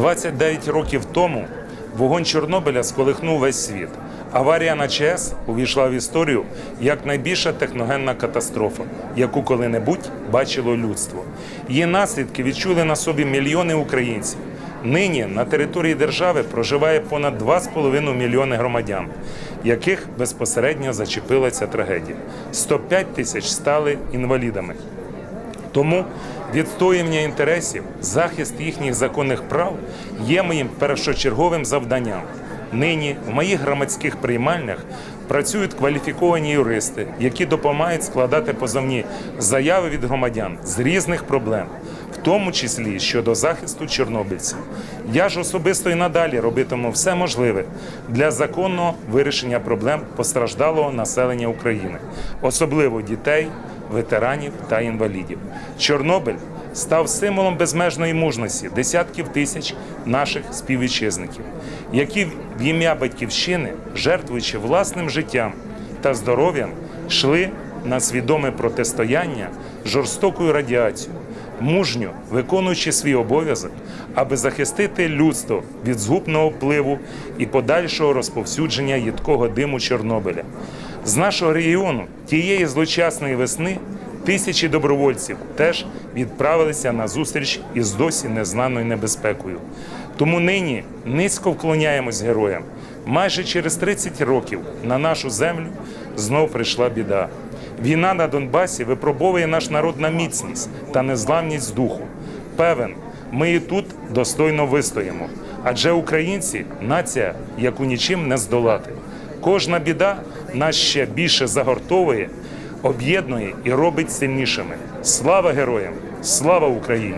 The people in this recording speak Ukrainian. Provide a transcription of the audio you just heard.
29 років тому вогонь Чорнобиля сколихнув весь світ. Аварія на ЧАЕС увійшла в історію як найбільша техногенна катастрофа, яку коли-небудь бачило людство. Її наслідки відчули на собі мільйони українців. Нині на території держави проживає понад 2,5 мільйони громадян, яких безпосередньо зачепила ця трагедія. 105 тисяч стали інвалідами. Тому відстоювання інтересів, захист їхніх законних прав є моїм першочерговим завданням. Нині в моїх громадських приймальнях працюють кваліфіковані юристи, які допомагають складати позовні заяви від громадян з різних проблем, в тому числі щодо захисту чорнобильців. Я ж особисто і надалі робитиму все можливе для законного вирішення проблем постраждалого населення України, особливо дітей, ветеранів та інвалідів. Чорнобиль став символом безмежної мужності десятків тисяч наших співвітчизників, які в ім'я батьківщини, жертвуючи власним життям та здоров'ям, йшли на свідоме протистояння жорстокою радіацією, мужньо виконуючи свій обов'язок, аби захистити людство від згубного впливу і подальшого розповсюдження їдкого диму Чорнобиля. З нашого регіону тієї злочасної весни тисячі добровольців теж відправилися на зустріч із досі незнаною небезпекою. Тому нині низько вклоняємось героям. Майже через 30 років на нашу землю знов прийшла біда. Війна на Донбасі випробовує наш народ на міцність та незламність духу. Певен, ми і тут достойно вистоїмо. Адже українці нація, яку нічим не здолати. Кожна біда нас ще більше загортовує, об'єднує і робить сильнішими. Слава героям! Слава Україні!